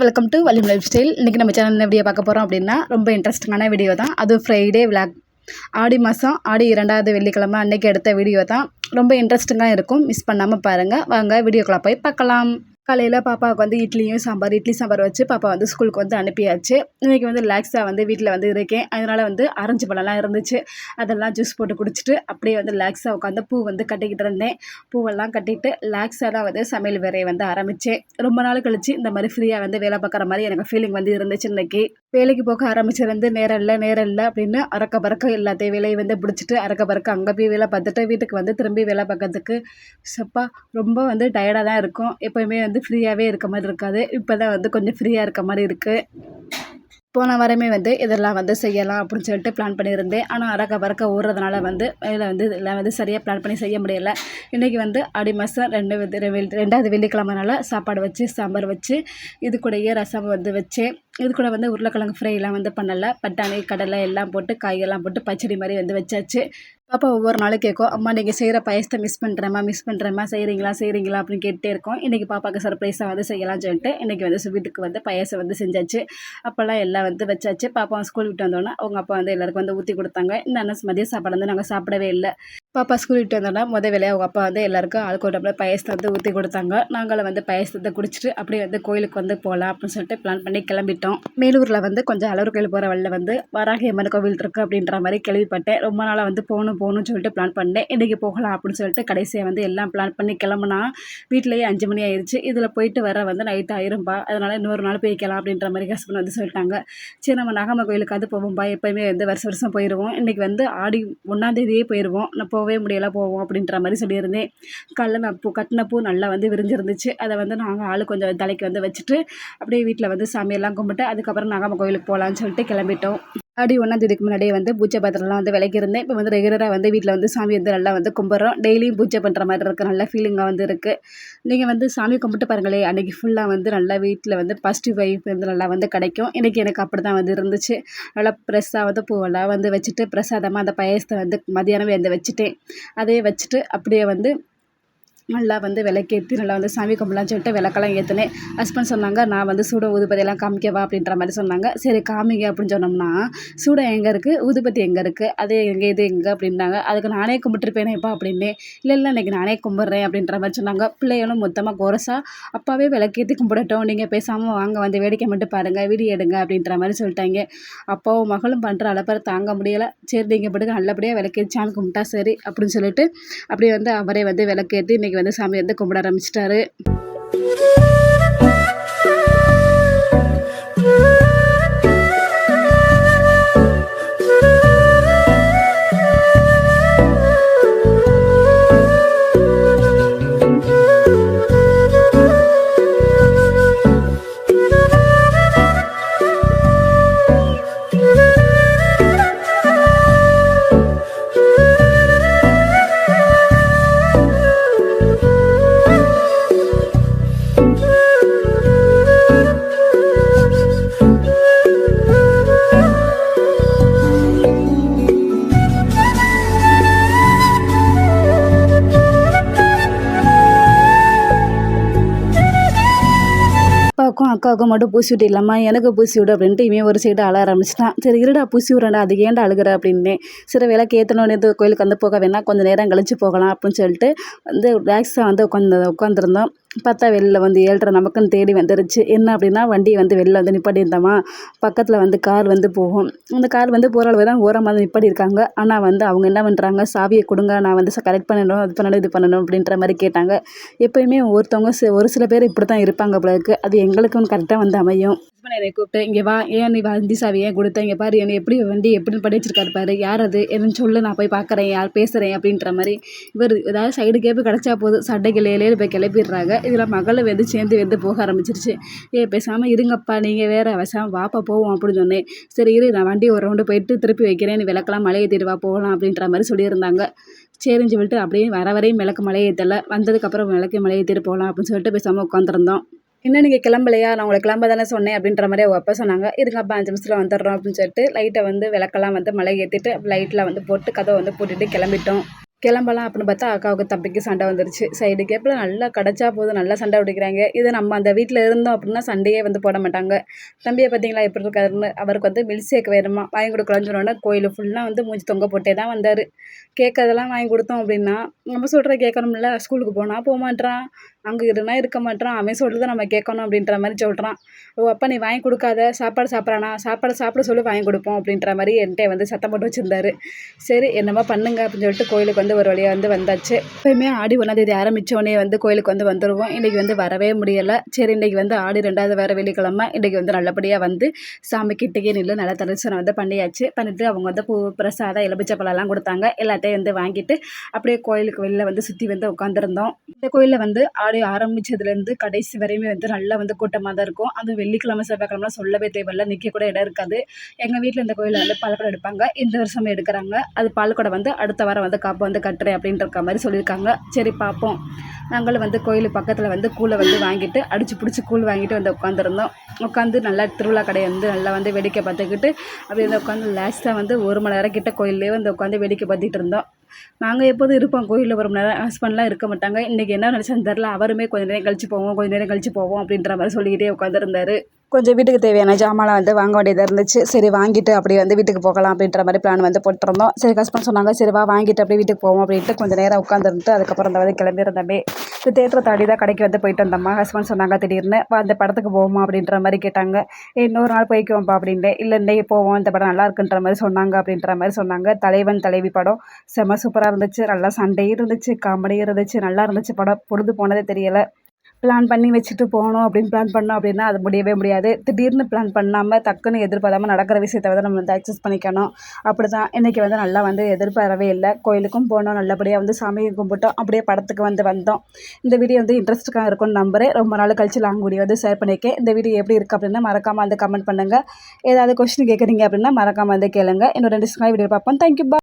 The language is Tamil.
வெல்கம் டு வலிம் லைஃப் ஸ்டைல் இன்றைக்கி நம்ம சேனல் என்ன வீடியோ பார்க்க போகிறோம் அப்படின்னா ரொம்ப இன்ட்ரெஸ்டிங்கான வீடியோ தான். அதுவும் ஃப்ரைடே விளாக் ஆடி மாதம் ஆடி இரண்டாவது வெள்ளிக்கிழமை அன்றைக்கி எடுத்த வீடியோ தான். ரொம்ப இன்ட்ரெஸ்டிங்காக இருக்கும். மிஸ் பண்ணாமல் பாருங்கள் வாங்க வீடியோக்குள்ளே போய் பார்க்கலாம். காலையில் பாப்பாவுக்கு வந்து இட்லியும் சாம்பார் இட்லி சாம்பார் வச்சு பாப்பா வந்து ஸ்கூலுக்கு வந்து அனுப்பியாச்சு. இன்றைக்கி வந்து ரிலாக்ஸாக வந்து வீட்டில் வந்து இருக்கேன். அதனால் வந்து ஆரஞ்சு பழம்லாம் இருந்துச்சு. அதெல்லாம் ஜூஸ் போட்டு குடிச்சிட்டு அப்படியே வந்து ரிலாக்ஸாக உட்காந்து பூ வந்து கட்டிக்கிட்டு இருந்தேன். பூவெல்லாம் கட்டிட்டு ரிலாக்ஸாக தான் வந்து சமையல் வேலையை வந்து ஆரம்பித்தேன் ரொம்ப நாள் கழிச்சு இந்த மாதிரி ஃப்ரீயாக வந்து வேலை பார்க்குற மாதிரி எனக்கு ஃபீலிங் வந்து இருந்துச்சு இன்னைக்கு. வேலைக்கு போக ஆரம்பிச்சிருந்து நேரம் இல்லை நேரம் இல்லை அப்படின்னு அறக்க பறக்க எல்லாத்தையும் வேலையை வந்து பிடிச்சிட்டு அறக்க பறக்க அங்கே போய் வேலை பார்த்துட்டு வீட்டுக்கு வந்து திரும்பி வேலை பார்க்கறதுக்கு சப்பா ரொம்ப வந்து டயர்டாக தான் இருக்கும். எப்போயுமே வந்து ஃப்ரீயாகவே இருக்க மாதிரி இருக்காது. இப்போ தான் வந்து கொஞ்சம் ஃப்ரீயாக இருக்க மாதிரி இருக்குது போன வாரமே வந்து இதெல்லாம் வந்து செய்யலாம் அப்படின்னு சொல்லிட்டு பிளான் பண்ணியிருந்தேன். ஆனால் அறக்க பறக்க ஓடுறதுனால வந்து இதில் வந்து இதெல்லாம் வந்து சரியாக பிளான் பண்ணி செய்ய முடியலை. இன்றைக்கி வந்து ஆடி மாதம் ரெண்டு வெ- ரெண்டாவது வெள்ளிக்கிழமைனால சாப்பாடு வச்சு சாம்பார் வச்சு இது கூடயே ரசம் வந்து வச்சேன் இது கூட வந்து உருளைக்கிழங்கு ஃப்ரைலாம் வந்து பண்ணலை. பட்டாணி கடலை எல்லாம் போட்டு காய்கறிலாம் போட்டு பச்சடி மாதிரி வந்து வச்சாச்சு. பாப்பா ஒவ்வொரு நாளும் கேட்கும் அம்மா நீங்கள் செய்கிற பாயசத்தை மிஸ் பண்ணுறேம்மா மிஸ் பண்ணுறேம்மா செய்கிறீங்களா செய்கிறீங்களா அப்படின்னு கேட்டே இருக்கோம். இன்றைக்கி பாப்பாவுக்கு சர்ப்ரைஸாக வந்து செய்யலாம்னு சொல்லிட்டு இன்றைக்கி வந்து சுவீட்டுக்கு வந்து பாயசம் வந்து செஞ்சாச்சு. அப்போல்லாம் எல்லாம் வந்து வச்சாச்சு. பாப்பா ஸ்கூல் விட்டு வந்தோடனே அவங்க அப்பா வந்து எல்லாருக்கும் வந்து ஊற்றி கொடுத்தாங்க. இந்த அண்ணன் மதிய சாப்பாடு வந்து நாங்கள் சாப்பிடவே இல்லை. பாப்பா ஸ்கூல் விட்டு வந்தோன்னா முத வேலையாக அவங்க அப்பா வந்து எல்லாருக்கும் ஆளுக்கு ஒரு டம்ளர் பாயசத்தை வந்து ஊற்றி கொடுத்தாங்க. நாங்களும் வந்து பாயசத்தை குடிச்சிட்டு அப்படியே வந்து கோயிலுக்கு வந்து போகலாம் அப்படின்னு சொல்லிட்டு பிளான் பண்ணி கிளம்பிட்டோம். மேலூரில் வந்து கொஞ்சம் அலூர் கோயில் போகிற வழியில் வந்து வராகி அம்மன் கோவில் இருக்குது அப்படின்ற மாதிரி கேள்விப்பட்டேன். ரொம்ப நாளாக வந்து போகணும் போகணும்னு சொல்லிட்டு பிளான் பண்ணேன். இன்றைக்கி போகலாம் அப்படின்னு சொல்லிட்டு கடைசியாக வந்து எல்லாம் பிளான் பண்ணி கிளம்புனா வீட்டிலேயே அஞ்சு மணி ஆயிடுச்சு இதில் போயிட்டு வர வந்து நைட் ஆயிரும்பா. அதனால் இன்னொரு நாள் போய்க்கலாம் அப்படின்ற மாதிரி ஹஸ்பண்ட் வந்து சொல்லிட்டாங்க. சரி நம்ம நாகம்மா கோயிலுக்காவது போவோம்பா. எப்போயுமே வந்து வருஷம் வருஷம் போயிடுவோம் இன்றைக்கி வந்து ஆடி ஒன்றாந்தேதியே போயிடுவோம் நான் போகவே முடியல போவோம் அப்படின்ற மாதிரி சொல்லியிருந்தேன். காலைல நான் பூ கட்டின பூ நல்லா வந்து விரிஞ்சிருந்துச்சு. அதை வந்து நாங்கள் ஆள் கொஞ்சம் தலைக்கு வந்து வச்சுட்டு அப்படியே வீட்டில் வந்து சாமியெல்லாம் கும்பிட்டு அதுக்கப்புறம் நாகம்மா கோயிலுக்கு போகலான்னு சொல்லிட்டு கிளம்பிட்டோம். ஆடி ஒன்றாந்தேதிக்கு முன்னாடியே வந்து பூஜை பாத்திரம்லாம் வந்து விளக்கியிருந்தேன் இப்போ வந்து ரெகுலராக வந்து வீட்டில் வந்து சாமி வந்து நல்லா வந்து கும்பிட்றோம். டெய்லியும் பூஜை பண்ணுற மாதிரி இருக்குது நல்ல ஃபீலிங்காக வந்து இருக்குது நீங்கள் வந்து சாமி கும்பிட்டு பாருங்களேன் அன்றைக்கி ஃபுல்லாக வந்து நல்லா வீட்டில் வந்து பாசிட்டிவ் வைஃப் வந்து நல்லா வந்து கிடைக்கும். இன்றைக்கி எனக்கு அப்படி தான் வந்து இருந்துச்சு. நல்லா ப்ரெஸ்ஸாக வந்து பூவெல்லாம் வந்து வச்சுட்டு பிரசாதமாக அந்த பாயசத்தை வந்து மதியானமே வந்து வச்சுட்டேன். அதையே வச்சுட்டு அப்படியே வந்து நல்லா வந்து விளக்கேற்றி நல்லா வந்து சாமி கும்பலான்னு சொல்லிட்டு விளக்கெல்லாம் ஏற்றினேன் ஹஸ்பண்ட் சொன்னாங்க நான் வந்து சூட ஊதுபத்தியெல்லாம் காமிக்கவா அப்படின்ற மாதிரி சொன்னாங்க. சரி காமிங்க அப்படின்னு சொன்னோம்னா சூடம் எங்கே இருக்குது ஊதுபத்தி எங்கே இருக்குது அது எங்கே இது எங்கே? அப்படின்னாங்க. அதுக்கு நானே கும்பிட்டுருப்பேனேப்பா அப்படின்னே. இல்லை இல்லை இன்றைக்கி நானே கும்பிட்றேன் அப்படின்ற மாதிரி சொன்னாங்க. பிள்ளைகளும் மொத்தமாக கோரஸா அப்பாவே விளக்கேற்றி கும்பிடட்டும். நீங்கள் பேசாமல் வாங்க வந்து வேடிக்கை மட்டும் பாருங்கள் வீடியோ எடுங்க அப்படின்ற மாதிரி சொல்லிட்டாங்க. அப்பாவும் மகளும் பண்ணுற அளப்பறை தாங்க முடியலை. சரி நீங்கள் பட்டுக்கு நல்லபடியாக விளக்கேற்றி சாமி கும்பிட்டா சரி அப்படின்னு சொல்லிட்டு அப்படியே வந்து அவரே வந்து விளக்கேற்றி இன்றைக்கி வந்து சாமி வந்து கும்பிட ஆரம்பிச்சிட்டாரு. அப்பாவுக்கும் அக்காவுக்கும் மட்டும் பூசி விட்டு விட்டிடலாமா எனக்கு பூசி விடு அப்படின்ட்டு இவன் ஒரு சைடு அழ ஆரம்பிச்சிட்டான். சரி இருடா பூசி விட்றேன்டா அது ஏன்டா அழுகிற அப்படின்னே. சரி விளக்கு ஏற்றணுன்னு இது கோயிலுக்கு வந்து போக வேணா கொஞ்சம் நேரம் கழிச்சு போகலாம் அப்படின்னு சொல்லிட்டு வந்து ரிலாக்ஸாக வந்து உட்காந்து உட்காந்துருந்தோம் பார்த்தா வெளில வந்து ஏழ்ரை நமக்குன்னு தேடி வந்துருச்சு. என்ன அப்படின்னா வண்டியை வந்து வெளில வந்து நிப்பாட்டியிருந்தோமா? பக்கத்தில் வந்து கார் வந்து போகும். அந்த கார் வந்து போகிற அளவு தான் ஓரமாக வந்து நிப்பாட்டியிருக்காங்க. ஆனால் வந்து அவங்க என்ன பண்ணுறாங்க சாவியை கொடுங்க நான் வந்து கரெக்ட் பண்ணணும் அது பண்ணணும் இது பண்ணணும் அப்படின்ற மாதிரி கேட்டாங்க. எப்பயுமே ஒருத்தவங்க ஒரு சில பேர் இப்படி தான் இருப்பாங்க போல இருக்குது அது எங்களுக்கும் கரெக்டாக வந்து அமையும். ஹஸ்பண்ட் என்னை கூப்பிட்டு இங்கே வா ஏன் நீ வண்டி சாவி ஏன் கொடுத்த? இங்கே பாரு என்னை எப்படி வண்டி எப்படி பண்ணி வச்சிருக்காரு பாரு. யார் அது? எதுன்னு சொல்லு நான் போய் பார்க்குறேன் யார் பேசுகிறேன் அப்படின்ற மாதிரி இவர் ஏதாவது சைடு கேப்பு கிடச்சா போதும். சட்டை கிளையிலேயே போய் கிளப்பிடுறாங்க இதில் மகளை வந்து சேர்ந்து வந்து போக ஆரம்பிச்சிருச்சு. ஏ பேசாமல் இருங்கப்பா நீங்கள் வேற பேசாமல் வாப்பா போவோம் அப்படின்னு சொன்னேன். சரி இரு நான் வண்டி ஒரு ரவுண்டு போயிட்டு திருப்பி வைக்கிறேன். நீ விளக்கலாம் மலையை தேடுவா போகலாம் அப்படின்ற மாதிரி சொல்லியிருந்தாங்க. சரின்னு சொல்லிட்டு அப்படியே வர வரையும் விளக்கு மலையை ஏற்றலை வந்ததுக்கப்புறம் விளக்கு மலையை ஏற்றிட்டு போகலாம் அப்படின்னு சொல்லிட்டு பேசாமல் உட்காந்துருந்தோம் என்ன நீங்கள் கிளம்பலையா? நான் உங்களை கிளம்ப தானே சொன்னேன் அப்படின்ற மாதிரி அவங்க அப்பா சொன்னாங்க. இருங்க அப்பா அஞ்சு நிமிஷத்தில் வந்துடுறோம் அப்படின்னு சொல்லிட்டு லைட்டை வந்து விளக்கெல்லாம் வந்து மலை ஏற்றிட்டு லைட்டில் வந்து போட்டு கதவை வந்து போட்டுட்டு கிளம்பிட்டோம். கிளம்பலாம் அப்படின்னு பார்த்தா அக்காவுக்கு தம்பிக்கு சண்டை வந்துருச்சு. சைடு கேப்பில் நல்லா கிடச்சா போதும் நல்லா சண்டை பிடிக்கிறாங்க. இது நம்ம அந்த வீட்டில் இருந்தோம் அப்படின்னா சண்டையே வந்து போட மாட்டாங்க. தம்பியை பார்த்தீங்களா எப்படி இருக்காருன்னு? அவருக்கு வந்து மில்க் ஷேக் வேணுமா? வாங்கி கொடுக்கலாம்னு சொன்னோன்னே கோயில் ஃபுல்லாக வந்து மூஞ்சி தொங்க போட்டே தான் வந்தார். கேட்கறதெல்லாம் வாங்கி கொடுத்தோம் அப்படின்னா நம்ம சொல்கிற கேட்கணும்ல ஸ்கூலுக்கு போனால் போகமாட்டான் அங்கே இருந்தால் இருக்க மாட்டேறான் அவன் சொல்கிறத நம்ம கேட்கணும் அப்படின்ற மாதிரி சொல்கிறான் ஓ அப்பா நீ வாங்கி கொடுக்காத. சாப்பாடு சாப்பிட்றானா? சாப்பாடு சாப்பிட சொல்லி வாங்கி கொடுப்போம் அப்படின்ற மாதிரி என்கிட்ட வந்து சத்தம் போட்டு வச்சுருந்தாரு. சரி என்னமா பண்ணுங்க அப்படின்னு சொல்லிட்டு கோயிலுக்கு வந்து ஒரு வழியாக வந்து வந்தாச்சு. எப்பயுமே ஆடி ஒன்றாந்தேதி ஆரம்பித்தோடனே வந்து கோயிலுக்கு வந்து வந்துடுவோம் இன்றைக்கி வந்து வரவே முடியலை. சரி இன்றைக்கி வந்து ஆடி ரெண்டாவது வேறு வெள்ளிக்கிழமை. இன்றைக்கி வந்து நல்லபடியாக வந்து சாமி கிட்டேயே நின்று நல்லா தரிசனம் வந்து பண்ணியாச்சு. பண்ணிவிட்டு அவங்க வந்து பூ பிரசாதம் எலுமிச்சை பழம்லாம் கொடுத்தாங்க. எல்லாத்தையும் வந்து வாங்கிட்டு அப்படியே கோயிலுக்கு வெளில வந்து சுற்றி வந்து உட்காந்துருந்தோம் இந்த கோயிலில் வந்து ஆடி ஆரம்பித்ததுலேருந்து கடைசி வரையுமே வந்து நல்லா வந்து கூட்டமாக தான் இருக்கும். அது வெள்ளிக்கிழமை செவ்வாய்க்கிழமை சொல்லவே தேவையில்ல. நிற்க கூட இடம் இருக்காது. எங்கள் வீட்டில் இந்த கோயிலில் வந்து பால்குடம் எடுப்பாங்க. இந்த வருஷம் எடுக்கிறாங்க. அது பால்குடம் வந்து அடுத்த வாரம் வந்து காப்பு வந்து கட்டுறேன் அப்படின்ற மாதிரி சொல்லியிருக்காங்க. சரி பார்ப்போம் நாங்களும் வந்து கோயில் பக்கத்தில் வந்து கூழை வந்து வாங்கிட்டு அடித்து பிடிச்சி கூழ் வாங்கிட்டு வந்து உட்காந்துருந்தோம் உட்காந்து நல்லா திருவிழா கடையை வந்து நல்லா வந்து வேடிக்கை பார்த்துக்கிட்டு அப்படி வந்து உட்காந்து லாஸ்ட்டாக வந்து ஒரு மணி நேரம் கிட்ட கோயிலே வந்து உட்காந்து வேடிக்கை பார்த்துட்டு இருந்தோம். நாங்கள் எப்போதும் இருப்போம். கோயிலில் ஒரு மணி நேரம் ஹஸ்பண்ட்லாம் இருக்க மாட்டாங்க. இன்றைக்கி என்ன நினச்சான்னு தெரில அவருமே கொஞ்சம் நேரம் கழிச்சு போவோம். கொஞ்சம் நேரம் கழிச்சு போவோம் அப்படின்ற மாதிரி சொல்லிக்கிட்டே உட்காந்துருந்தாரு கொஞ்சம் வீட்டுக்கு தேவையான ஜாமான்லாம் வந்து வாங்க வேண்டியதாக இருந்துச்சு. சரி வாங்கிட்டு அப்படியே வந்து வீட்டுக்கு போகலாம் அப்படின்ற மாதிரி பிளான் வந்து போட்டிருந்தோம். சரி ஹஸ்பண்ட் சொன்னாங்க சரி வா வாங்கிட்டு அப்படியே வீட்டுக்கு போவோம் அப்படின்ட்டு கொஞ்சம் நேரம் உட்காந்துருந்துட்டு அதுக்கப்புறம் அந்த வந்து கிளம்பியிருந்தமே. இந்த தேட்டரை தாடி தான் கடைக்கு வந்து போயிட்டு வந்தோம்மா. ஹஸ்பண்ட் சொன்னாங்க திடீர்னு வா அந்த படத்துக்கு போவோமா அப்படின்ற மாதிரி கேட்டாங்க. இன்னொரு நாள் போய்க்குவோம்ப்பா அப்படின்ட்டு. இல்லை இன்னைக்கு போவோம் இந்த படம் நல்லா இருக்குன்ற மாதிரி சொன்னாங்க அப்படின்ற மாதிரி சொன்னாங்க. தலைவன் தலைவி படம். செம சூப்பராக இருந்துச்சு. நல்லா சண்டையும் இருந்துச்சு காமெடியும் இருந்துச்சு. நல்லா இருந்துச்சு படம். பொழுது போனதே தெரியலை. பிளான் பண்ணி வச்சுட்டு போகணும் அப்படின்னு பிளான் பண்ணோம் அப்படின்னா அது முடியவே முடியாது. திடீர்னு பிளான் பண்ணாமல் டக்குன்னு எதிர்பாராமல் நடக்கிற விஷயத்த வந்து நம்ம வந்து அக்சஸ் பண்ணிக்கணும். அப்படி தான் இன்றைக்கி வந்து நல்லா வந்து எதிர்பாரவே இல்லை. கோயிலுக்கும் போனோம். நல்லபடியாக வந்து சாமியை கும்பிட்டோம். அப்படியே படத்துக்கு வந்து வந்தோம். இந்த வீடியோ வந்து இன்ட்ரெஸ்ட்டுக்காக இருக்கும்னு நம்புறேன். ரொம்ப நாள் கழிச்சு லாங் வீடியோ வந்து ஷேர் பண்ணியிருக்கேன். இந்த வீடியோ எப்படி இருக்குது அப்படின்னா மறக்காமல் வந்து கமெண்ட் பண்ணுங்கள் ஏதாவது கொஸ்டின் கேட்குறீங்க அப்படின்னா மறக்காமல் வந்து கேளுங்க. இன்னும் ரெண்டு வீடியோ பார்ப்போம். தேங்க்யூ பா